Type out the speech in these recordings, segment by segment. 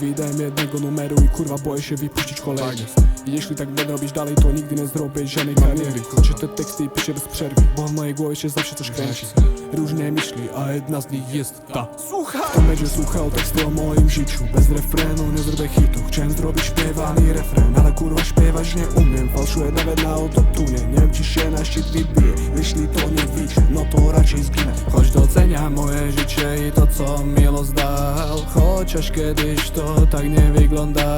Wydałem jednego numeru i kurwa boję się wypuścić kolejny. Jeśli tak będę robić dalej to nigdy nie zrobię żadnej kariery. te teksty i piszę bez przerwy Bo w mojej głowie się zawsze coś kręci. Różne myśli, a jedna z nich jest ta. Słuchaj! Kto będzie słuchał teksty o moim życiu? Bez refrenu nie zrobię hitu. Chciałem zrobić śpiewany refren Ale kurwa śpiewać nie umiem. Fałszuję nawet na autotune Nie wiem czy się na szczyt wybije Jeśli to nie wyjdzie, no to raczej zginę Choć doceniam moje życie i to co mi los dał Chociaż kiedyś to tak nie wygląda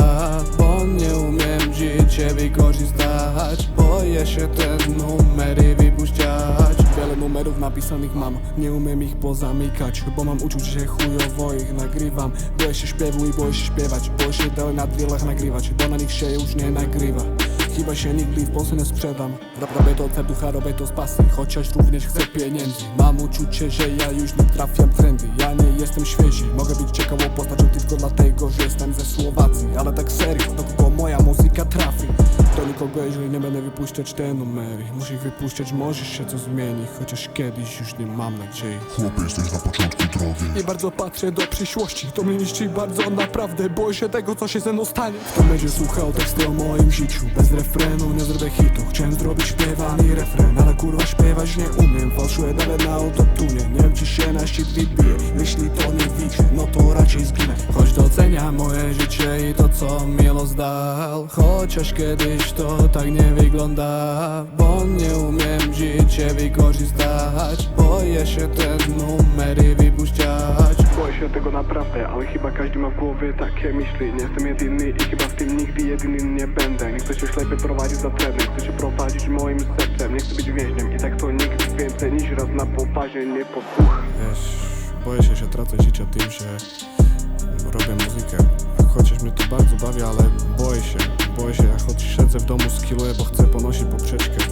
Bo nie umiem życie wykorzystać Boję się te numery wypuszczać Wiele numerów napisanych mam Nie umiem ich pozamykać. Bo mam uczuć, że chujowo ich nagrywam. Boję się śpiewu i boję się śpiewać. Boję się dalej na drillach nagrywać. Bo na nich się już nie nagrywa Chyba się nigdy w Polsce nie sprzedam. Robię to od serducha, robię to z pasji Chociaż również chcę pieniędzy. Mam uczucie, że ja już nie trafiam trendy Ja nie jestem świeży Mogę być ciekawą postacią tylko dlatego, że jestem ze Słowacji. Ale tak serio, do kogo moja muzyka trafi do nikogo, jeżeli nie będę wypuszczać te numery. Muszę ich wypuszczać, może się co zmieni Chociaż kiedyś już nie mam nadziei. Chłopie, jesteś na początku drogi. Nie bardzo patrzę do przyszłości. To mnie niszczy bardzo naprawdę. Boję się tego co się ze mną stanie. Kto będzie słuchał teksty o moim życiu? Bez refrenu nie zrobię hitu. Chciałem zrobić śpiewany refren Ale kurwa śpiewać nie umiem. Fałszuję nawet na autotune Nie wiem czy się na szczyt wybije Jeśli to nie wyjdzie No to Doceniam moje życie i to co mi los dał. Chociaż kiedyś to tak nie wygląda Bo nie umiem życie wykorzystać. Boję się te numery wypuszczać. Boję się tego naprawdę, ale chyba każdy ma w głowie takie myśli. Nie jestem jedyny i chyba w tym nigdy jedyny nie będę. Nie chcę się ślepy prowadzić za trenem Chcę się prowadzić moim sercem. Nie chcę być więźniem i tak to nigdy więcej niż raz na poważnie nie posłucham. Wiesz, boję się, że tracę życie tym, że robię bardzo bawi, ale boję się. Boję się, choć siedzę w domu, skilluję, bo chcę ponosić poprzeczkę.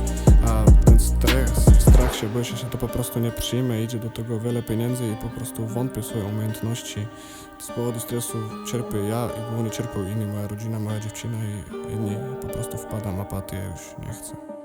A ten stres, strach się, boję się, że to po prostu nie przyjmę. Idzie do tego wiele pieniędzy i po prostu wątpię w swoje umiejętności. Z powodu stresu cierpię ja i głównie cierpią inni, moja rodzina, moja dziewczyna i inni. Po prostu wpadam apatię, już nie chcę.